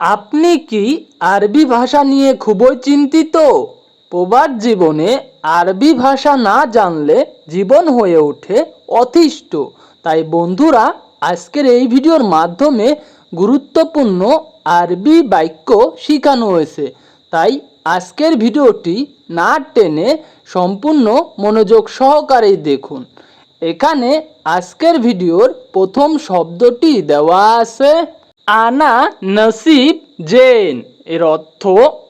আপনি কি আরবি ভাষা নিয়ে খুবই চিন্তিত? প্রবাদ জীবনে আরবি ভাষা না জানলে জীবন হয়ে ওঠে অতিষ্ঠ। তাই বন্ধুরা, আজকের এই ভিডিওর মাধ্যমে গুরুত্বপূর্ণ আরবি বাক্য শেখানো হয়েছে। তাই আজকের ভিডিওটি না টেনে সম্পূর্ণ মনোযোগ সহকারেই দেখুন। এখানে আজকের ভিডিওর প্রথম শব্দটি দেওয়া আছে আনা নসিব জেন। এর অর্থ,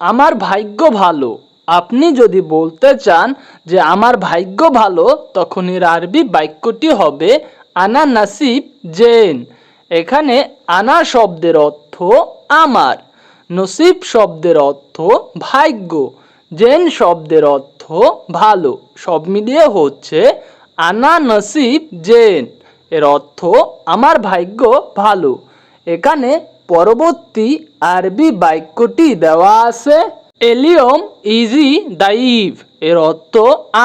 আমার ভাগ্য ভালো। আপনি যদি বলতে চান যে, আমার ভাগ্য ভালো, তখন এর আরবি বাক্যটি হবে, আনা নাসিব জেন। এখানে আনা শব্দের অর্থ, আমার। নসিব শব্দের অর্থ, ভাগ্য। জেন শব্দের অর্থ, ভালো। সব মিলিয়ে হচ্ছে, আনা নসিব জেন। এর অর্থ, আমার ভাগ্য ভালো। এখানে পরবর্তী আরবি বাক্যটি দেওয়া আছে। এলিয়ম ইজি দাইভ এর অর্থ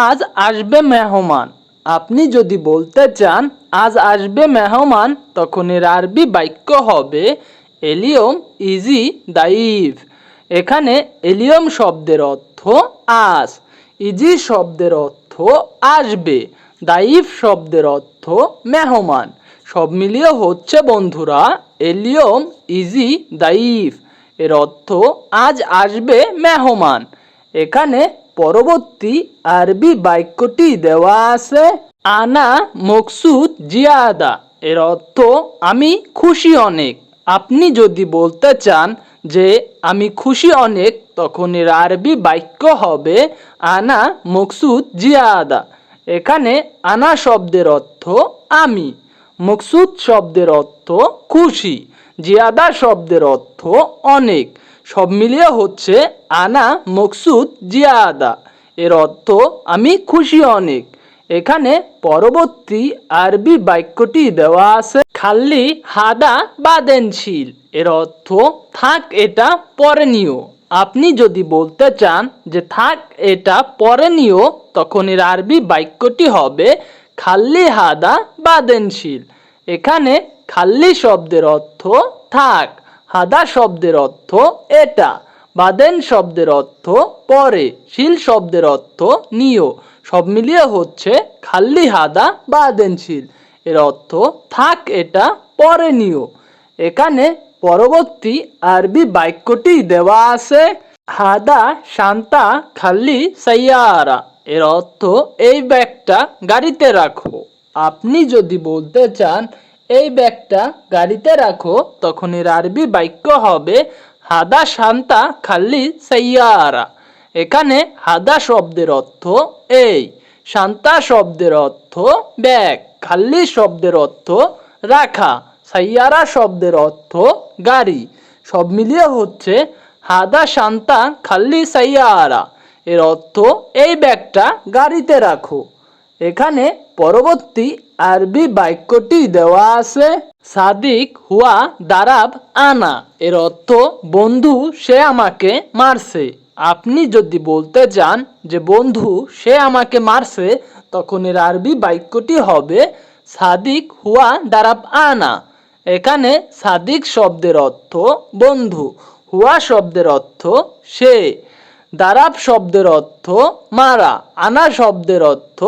আজ আসবে মেহমান। আপনি যদি বলতে চান, আজ আসবে মেহমান, তখন এর আরবি বাক্য হবে এলিয়ম ইজি দাইভ এখানে এলিয়ম শব্দের অর্থ আজ, ইজি শব্দের অর্থ আসবে দাইফ শব্দের অর্থ মেহমান। সব মিলিয়ে হচ্ছে, বন্ধুরা, এলিয়ম ইজি দাইফ এর অর্থ, আজ আসবে মেহমান। এখানে পরবর্তী আরবি বাক্যটি দেওয়া আছে, আনা মকসুদ জিয়াদা। এর অর্থ, আমি খুশি অনেক। আপনি যদি বলতে চান যে, আমি খুশি অনেক, তখন এর আরবি বাক্য হবে, আনা মকসুদ জিয়াদা। এখানে আনা শব্দের অর্থ, আমি। মকসুদ শব্দের অর্থ খুশি, জিয়াদা শব্দের অর্থ অনেক। সব মিলিয়ে হচ্ছে আনা মকসুদ জিয়াদা। এর অর্থ আমি খুশি অনেক। এখানে পরবর্তী আরবি বাক্যটি দেওয়া আছে, খাল্লি হাদা বাদেনশীল। এর অর্থ থাক এটা পরে নিও আপনি যদি বলতে চান যে থাক এটা পরে নিও তখন এর আরবি বাক্যটি হবে খাল্লি হাদা বাদেনশীল। এখানে খাল্লি শব্দের অর্থ থাক, হাদা শব্দের অর্থ এটা, বাদেন শব্দের অর্থ পরে, শিল শব্দের অর্থ নিও সব মিলিয়ে হচ্ছে খাল্লি হাদা বাদেনশীল। এর অর্থ থাক এটা, পরে নিও এখানে পরবর্তী আরবি বাক্যটি দেওয়া আছে, হাদা শান্তা খাল্লি সাইয়ারা। এর অর্থ এই ব্যাগটা গাড়িতে রাখো। আপনি যদি বলতে চান, এই ব্যাগটা গাড়িতে রাখো, তখন এর আরবি বাক্য হবে, হাদা শান্তা খাল্লি সাইয়ারা। এখানে হাদা শব্দের অর্থ এই, শান্তা শব্দের অর্থ ব্যাগ, খাল্লি শব্দের অর্থ রাখা, সাইয়ারা শব্দের অর্থ গাড়ি। সব মিলিয়ে হচ্ছে, হাদা শান্তা খাল্লি সাইয়ারা। এর অর্থ, এই ব্যাগটা গাড়িতে রাখো। এখানে পরবর্তী আরবি বাক্যটি দেওয়া আছে। সাদিক হুয়া দারাব আনা। এর অর্থ, বন্ধু, সে আমাকে মারছে। আপনি যদি বলতে চান যে, বন্ধু, সে আমাকে মারছে, তখন এর আরবি বাক্যটি হবে, সাদিক হুয়া দারাব আনা। এখানে সাদিক শব্দের অর্থ, বন্ধু। হুয়া শব্দের অর্থ, সে। দারাব শব্দের অর্থ মারা, আনা শব্দের অর্থ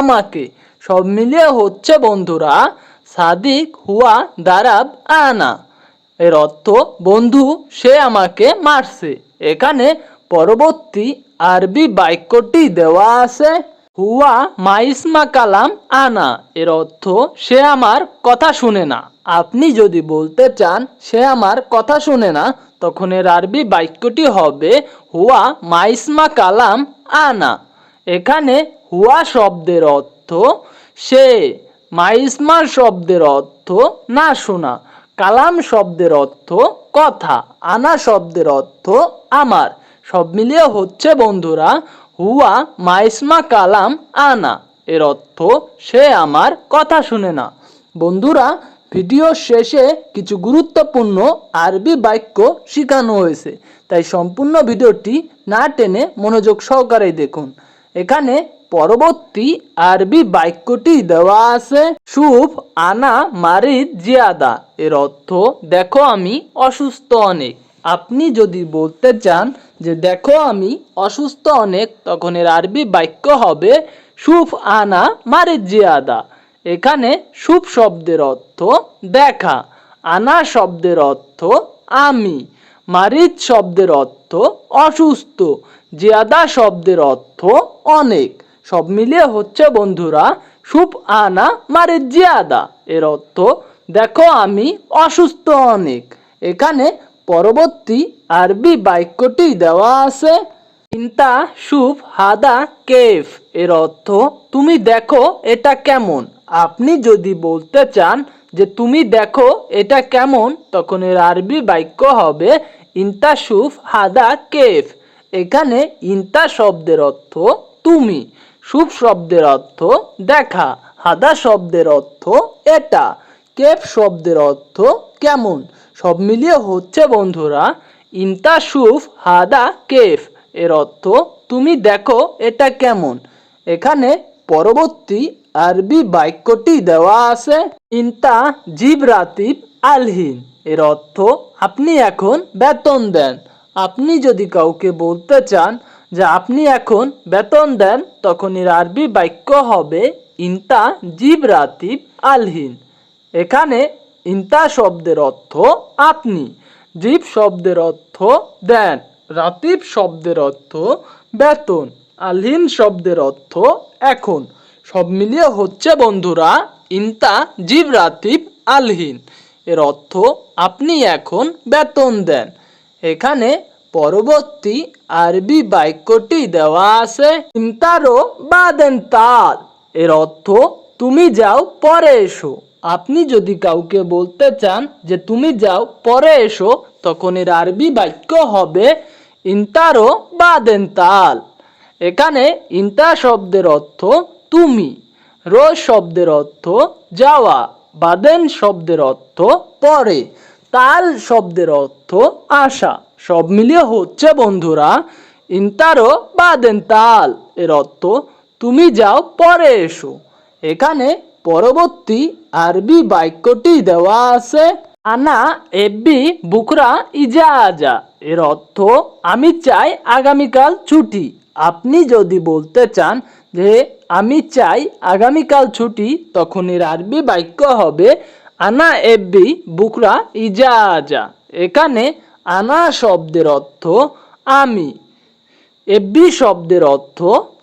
আমাকে। সব মিলিয়ে হচ্ছে, বন্ধুরা, সাদিক হুয়া দারাব আনা। এর অর্থ, বন্ধু, সে আমাকে মারছে। এখানে পরবর্তী আরবি বাক্যটি দেওয়া আছে। হুয়া মাইসমা কালাম আনা। এর অর্থ, সে আমার কথা শুনে না। আপনি যদি বলতে চান, সে আমার কথা শুনে না, তখন এর আরবি বাক্যটি হবে, হুয়া মাইসমা কালাম আনা। এখানে হুয়া শব্দের অর্থ, সে মাইসমা শব্দের অর্থ, না শোনা। কালাম শব্দের অর্থ, কথা। আনা শব্দের অর্থ, আমার। সব মিলিয়ে হচ্ছে, বন্ধুরা হুয়া মাইসমা কালাম আনা। এর অর্থ, সে আমার কথা শুনে না। বন্ধুরা, ভিডিও শেষে কিছু গুরুত্বপূর্ণ আরবি বাক্য শেখানো হয়েছে। তাই সম্পূর্ণ ভিডিওটি না টেনে মনোযোগ সহকারে দেখুন। এখানে পরবর্তী আরবি বাক্যটি দেওয়া আছে, সুফ আনা মারিদ জিয়াদা। এর অর্থ, দেখো আমি অসুস্থ অনেক। আপনি যদি বলতে চান যে দেখো আমি অসুস্থ অনেক, তখন এর আরবি বাক্য হবে সুফ আনা মারে জিয়াদা। এখানে সুফ শব্দের অর্থ দেখা, আনা শব্দের অর্থ আমি, মারিদ শব্দের অর্থ অসুস্থ, জিয়াদা শব্দের অর্থ অনেক। সব মিলিয়ে হচ্ছে বন্ধুরা সুপ আনা মারিদ জিয়াদা। এর অর্থ দেখো আমি অসুস্থ অনেক। এখানে পরবর্তী আরবি বাক্যটি দেওয়া আছে, ইন্তা সুফ হাদা কেফ এর অর্থ, তুমি দেখো এটা কেমন। আপনি যদি বলতে চান যে, তুমি দেখো এটা কেমন? তখন এর আরবি বাক্য হবে, ইন্তা সুফ হাদা কেফ। এখানে ইন্তা শব্দের অর্থ, তুমি। সুফ শব্দের অর্থ, দেখা। হাদা শব্দের অর্থ, এটা। কেফ শব্দের অর্থ, কেমন। সব মিলিয়ে হচ্ছে বন্ধুরা ইন্তা সুফ হাদা কেফ। এর অর্থ, তুমি দেখো এটা কেমন? এখানে পরবর্তী আরবি বাক্যটি দেওয়া আছে, ইন্তা জিব রাতিব আলহিন। এর অর্থ, আপনি এখন বেতন দেন। আপনি যদি কাউকে বলতে চান যে, আপনি এখন বেতন দেন, তখন এর আরবি বাক্য হবে, ইন্তা জিব রাতিব আলহিন। এখানে ইন্তা শব্দের অর্থ আপনি, জিব শব্দের অর্থ দেন, রাতিব শব্দের অর্থ বেতন আলহিন শব্দের অর্থ এখন। সব মিলিয়ে হচ্ছে বন্ধুরা, ইন্তা জিব, রাতিব, আলহিন। এর অর্থ আপনি এখন বেতন দেন। এখানে পরবর্তী আরবি বাক্যটি দেওয়া আছে, ইন্তারো বাদেন তাল। এর অর্থ তুমি যাও পরে এসো। আপনি যদি কাউকে বলতে চান যে তুমি যাও, পরে এসো, তখন এর আরবি বাক্য হবে ইন্তারো বাদেন তাল এখানে ইন্তা শব্দের অর্থ তুমি রোজ শব্দের অর্থ যাওয়া বাদেন শব্দের অর্থ পরে, তাল শব্দের অর্থ আসা। সব মিলিয়ে হচ্ছে, বন্ধুরা, ইন্তারো বাদেন তাল এর অর্থ তুমি যাও, পরে এসো। এখানে পরবর্তী আরবি বাক্যটি দেওয়া আছে। আনা এব্বি বুকরা ইজা আজা এর অর্থ, আমি চাই আগামীকাল ছুটি। আপনি যদি বলতে চান যে, আমি চাই আগামীকাল ছুটি, তখন এর আরবি বাক্য হবে, আনা এব্বি বুকরা ইজা আজা এখানে আনা শব্দের অর্থ, আমি। এব্বি শব্দের অর্থ,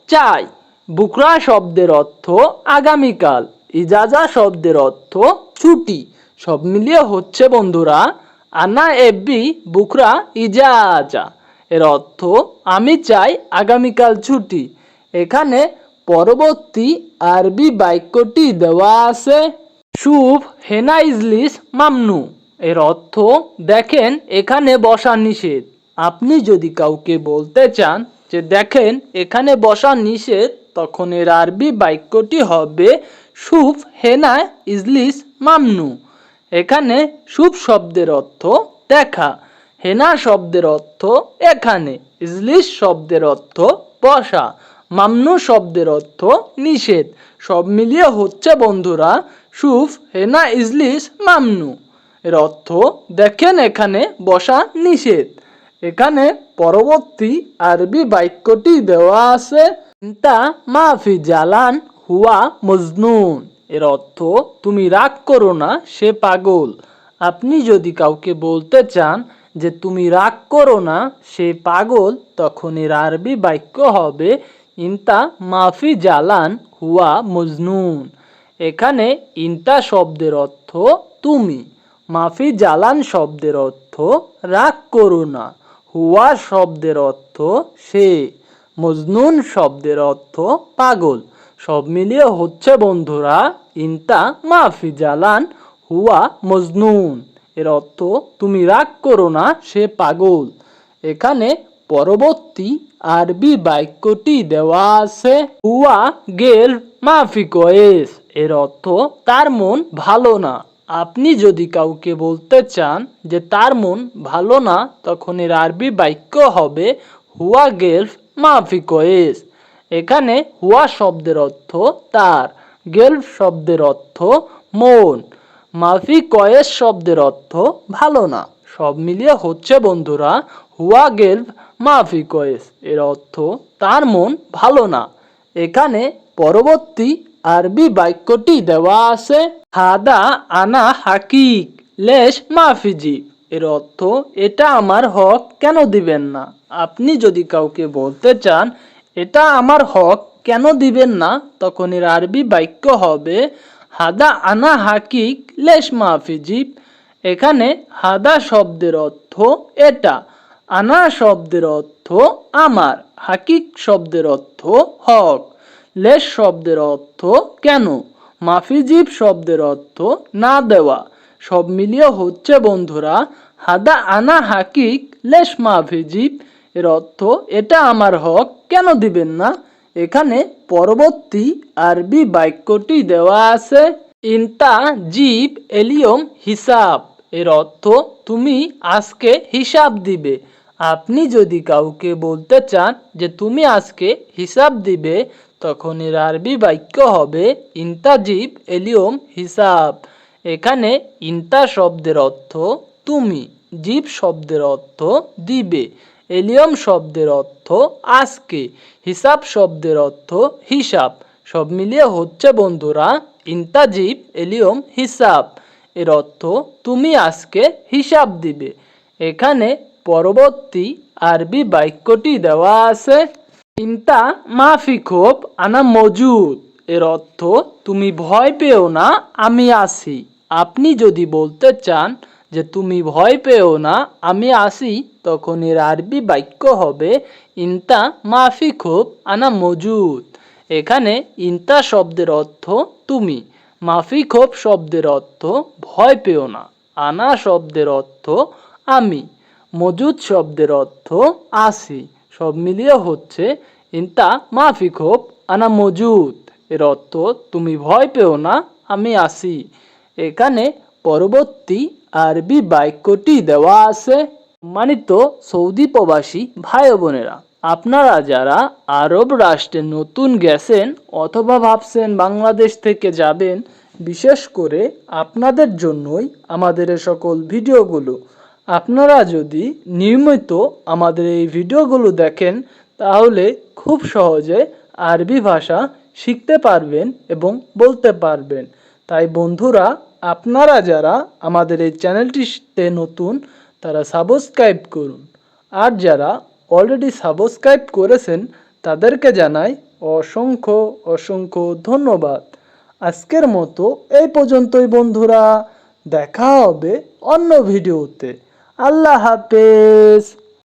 চাই। বুকরা শব্দের অর্থ, আগামীকাল। ইজাজা শব্দের অর্থ ছুটি। সব মিলিয়ে হচ্ছে বন্ধুরা, আনা এব্বি বুকরা ইজাজা। এর অর্থ, আমি চাই আগামীকাল ছুটি। এখানে পরবর্তী আরবি বাক্যটি দেওয়া আছে শুভ হেনা ইজলিস মামনু। এর অর্থ, দেখেন এখানে বসা নিষেধ। আপনি যদি কাউকে বলতে চান যে দেখেন এখানে বসা নিষেধ, তখন এর আরবি বাক্যটি হবে শুভ হেনা ইজলিস মামনু। এখানে সুফ শব্দের অর্থ দেখা। হেনা শব্দের অর্থ এখানে, ইজলিস শব্দের অর্থ বসা। মামনু শব্দের অর্থ নিষেধ। সব মিলিয়ে হচ্ছে, বন্ধুরা সুফ হেনা ইজলিস মামনু। এর অর্থ দেখেন এখানে বসা নিষেধ। এখানে পরবর্তী আরবি বাক্যটি দেওয়া আছে তা মাফি জালান হুয়া মজনুন। এর অর্থ, তুমি রাগ করো না, সে পাগল। আপনি যদি কাউকে বলতে চান যে তুমি রাগ করো না, সে পাগল, তখন এর আরবি বাক্য হবে, ইন্তা মাফি জালান হুয়া মজনুন। এখানে ইন্তা শব্দের অর্থ, তুমি। মাফি জালান শব্দের অর্থ, রাগ করো না। হুয়া শব্দের অর্থ, সে। মজনুন শব্দের অর্থ, পাগল। সব মিলিয়ে হচ্ছে বন্ধুরা ইন্তা মাফি জালান, হুয়া মজনুন। এর অর্থ তুমি রাগ করো না, সে পাগল। এখানে পরবর্তী আরবি বাক্যটি দেওয়া আছে, হুয়া গেল মাফি কয়েস। এর অর্থ তার মন ভালো না। আপনি যদি কাউকে বলতে চান যে তার মন ভালো না, তখন এর আরবি বাক্য হবে, হুয়া গেলফ মাফি কয়েস। এখানে হুয়া শব্দের অর্থ তার গেলফ শব্দের অর্থ মন, মাফি কয়েস শব্দের অর্থ ভালো না। সব মিলিয়ে হচ্ছে বন্ধুরা, হুয়া গেলভ মাফি কয়েস, এর অর্থ তার মন ভালো না। এখানে পরবর্তী আরবি বাক্যটি দেওয়া আছে, হাদা আনা হাকিক লেশ মাফিজি, এর অর্থ এটা আমার হক কেন দিবেন না। আপনি যদি কাউকে বলতে চান এটা আমার হক, কেন দিবেন না? তখন এর আরবি বাক্য হবে, হাদা আনা হাকিক লেশ মাফিজি এখানে হাদা শব্দের অর্থ এটা, আনা শব্দের অর্থ আমার, হাকিক শব্দের অর্থ হক, লেশ শব্দের অর্থ কেন মাফিজিব শব্দের অর্থ না দেওয়া। সব মিলিয়ে হচ্ছে বন্ধুরা, হাদা আনা হাকিক লেশ মাফিজিব এর অর্থ এটা আমার হক, কেন দিবেন না? এখানে পরবর্তী আরবি বাক্যটি দেওয়া আছে, ইন্তা জিব এলিয়ম হিসাব। এর অর্থ, তুমি আজকে হিসাব দিবে। আপনি যদি কাউকে বলতে চান যে তুমি আজকে হিসাব দিবে, তখন এর আরবি বাক্য হবে ইন্তাজিব এলিয়ম হিসাব। এখানে ইন্তা শব্দের অর্থ, তুমি। জীব শব্দের অর্থ, দিবে। এলিয়ম শব্দের অর্থ আজকে, হিসাব শব্দের অর্থ হিসাব। সব মিলিয়ে হচ্ছে বন্ধুরা, ইন্তাজিব, এলিয়ম, হিসাব। এর অর্থ তুমি আজকে হিসাব দিবে। এখানে পরবর্তী আরবি বাক্যটি দেওয়া আছে চিন্তা মাফি খোপ, আনা মজুদ। এর অর্থ, তুমি ভয় পেও না, আমি আসি আপনি যদি বলতে চান যে তুমি ভয় পেও না, আমি আসি, তখন এর আরবি বাক্য হবে, ইন্তা মাফি খোপ আনা মজুদ। এখানে ইন্তা শব্দের অর্থ তুমি, মাফি খোপ শব্দের অর্থ ভয় পেও না, আনা শব্দের অর্থ আমি, মজুদ শব্দের অর্থ আসি, সব মিলিয়ে হচ্ছে, ইন্তা মাফি খোপ আনা মজুদ। এর অর্থ, তুমি ভয় পেও না, আমি আসি। এখানে পরবর্তী আরবি বাক্যটি দেওয়া আছে সম্মানিত সৌদি প্রবাসী ভাই বোনেরা। আপনারা যারা আরব রাষ্ট্রে নতুন গেছেন অথবা ভাবছেন বাংলাদেশ থেকে যাবেন, বিশেষ করে আপনাদের জন্যই আমাদের সকল ভিডিওগুলো। আপনারা যদি নিয়মিত আমাদের এই ভিডিওগুলো দেখেন, তাহলে খুব সহজে আরবি ভাষা শিখতে পারবেন এবং বলতে পারবেন। তাই বন্ধুরা আপনারা যারা আমাদের এই চ্যানেলটিতে নতুন, তারা সাবস্ক্রাইব করুন। আর যারা অলরেডি সাবস্ক্রাইব করেছেন, তাদেরকে জানাই অসংখ্য অসংখ্য ধন্যবাদ। আজকের মতো এই পর্যন্তই বন্ধুরা। দেখা হবে অন্য ভিডিওতে। আল্লাহ হাফেজ।